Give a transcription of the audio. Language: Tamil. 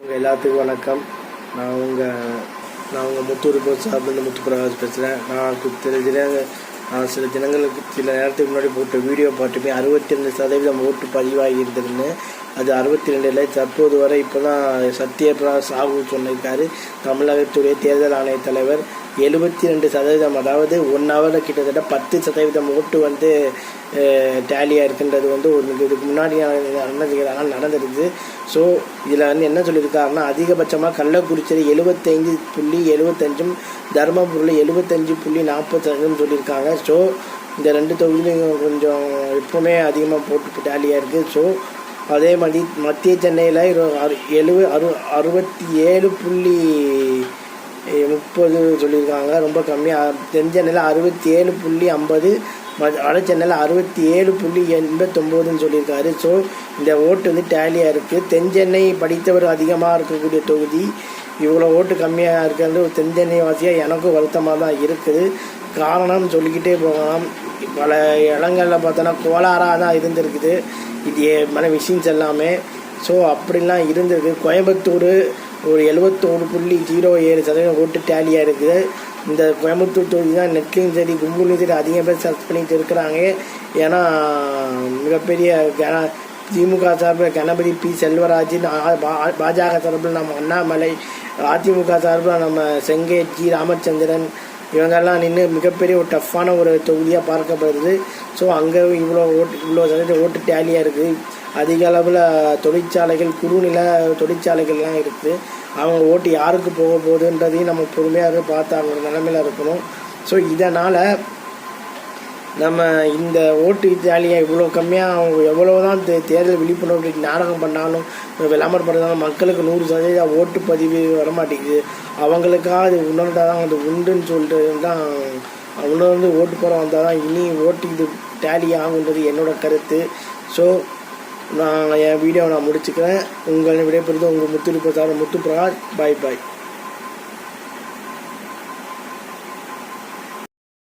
உங்கள் எல்லாத்துக்கும் வணக்கம். நான் உங்கள் நான் உங்கள் முத்தூர் போஸ்ட் சார்பில் முத்து பிரகாஷ் பேசுகிறேன் நான் சில நான் சில தினங்களுக்கு சில நேரத்துக்கு முன்னாடி போட்ட வீடியோ பார்த்துமே அறுபத்தி ரெண்டு சதவீதம் ஓட்டு பதிவாகி இருந்ததுன்னு அது அறுபத்தி ரெண்டில் தற்போது வரை இப்போ தான் சத்யபிரதா சாகு சொன்னிருக்காரு. தமிழகத்துடைய தேர்தல் ஆணைய தலைவர் எழுபத்தி ரெண்டு சதவீதம் அதாவது ஒன் ஹவரில் கிட்டத்தட்ட பத்து சதவீதம் ஓட்டு வந்து டேலியாக இருக்குன்றது வந்து ஒரு இதுக்கு முன்னாடி என்ன செய்கிறாங்க ஸோ இதில் வந்து என்ன சொல்லியிருக்காருன்னா அதிகபட்சமாக கள்ளக்குறிச்சியில் எழுபத்தைந்து புள்ளி எழுபத்தஞ்சும் தருமபுரியில் எழுபத்தஞ்சு புள்ளி நாற்பத்தஞ்சும் சொல்லியிருக்காங்க. ஸோ இந்த ரெண்டு தொகுதியிலையும் கொஞ்சம் எப்பவுமே அதிகமாக போட்டு டேலியாக இருக்குது ஸோ அதே மாதிரி மத்திய சென்னையில் இரு அறு அறுபத்தி ஏழு புள்ளி முப்பது சொல்லியிருக்காங்க. ரொம்ப கம்மியாக தென் சென்னையில் அறுபத்தி ஏழு புள்ளி ஐம்பது வட சென்னையில் அறுபத்தி ஏழு புள்ளி எண்பத்தொம்போதுன்னு சொல்லியிருக்காரு. ஸோ இந்த ஓட்டு வந்து டேலியாக இருக்குது தென் சென்னை படித்தவர் அதிகமாக இருக்கக்கூடிய தொகுதி. இவ்வளோ ஓட்டு கம்மியாக இருக்கிறது ஒரு தென் சென்னை வாசியாக எனக்கும் வருத்தமாக தான் இருக்குது. காரணம் சொல்லிக்கிட்டே போகலாம். பல இடங்களில் பார்த்தோன்னா கோளாறாக தான் இருந்திருக்குது. இது மன மிஷின்ஸ் எல்லாமே ஸோ அப்படிலாம் இருந்திருக்கு. கோயம்புத்தூர் ஒரு எழுபத்தோரு புள்ளி ஜீரோ ஏழு சதவீதம் ஓட்டு டேலியாக இருக்குது. இந்த கோயம்புத்தூர் தொகுதி தான் நெட்லையும் சரி கும்பலையும் சரி அதிக பேர் சர்ச் பண்ணிட்டு இருக்கிறாங்க. ஏன்னா மிகப்பெரிய கன- திமுக சார்பில் கணபதி பி செல்வராஜன் பா- பாஜக சார்பில் நம்ம அண்ணாமலை அதிமுக சார்பில் நம்ம செங்கே ஜி ராமச்சந்திரன் இவங்கெல்லாம் நின்று மிகப்பெரிய ஒரு டஃப்பான ஒரு தொகுதியாக பார்க்கப்படுது. ஸோ அங்கே இவ்வளோ ஓட்டு இவ்வளோ சதவீத ஓட்டு டேலியாக இருக்குது அதிக அளவில் தொழிற்சாலைகள் குறுநில தொழிற்சாலைகள்லாம் இருக்குது அவங்க ஓட்டு யாருக்கு போக போகுதுன்றதையும் நம்ம பொறுமையாக பார்த்து அவங்க நிலமையில இருக்கணும். ஸோ இதனால் நம்ம இந்த ஓட்டு வித்தியாலியாக இவ்வளோ கம்மியாக அவங்க எவ்வளோ தான் தே தேர்தல் விழிப்புணர்வு நாடகம் பண்ணாலும் விளம்பரப்படுத்தாலும் மக்களுக்கு நூறு சதவீதம் ஓட்டுப்பதிவு வரமாட்டேங்குது. அவங்களுக்காக அது உணர்ந்தால் தான் அது உண்டுன்னு சொல்லிட்டு தான் உணர்ந்து ஓட்டு போகிற வந்தால் தான் இனி ஓட்டு இது டேலி ஆகுன்றது என்னோட கருத்து. ஸோ நான் என் வீடியோவை நான் முடிச்சுக்கிறேன். உங்களை விடைபெறுது உங்கள் முத்து முத்து பிரகாஷ் பாய் பாய்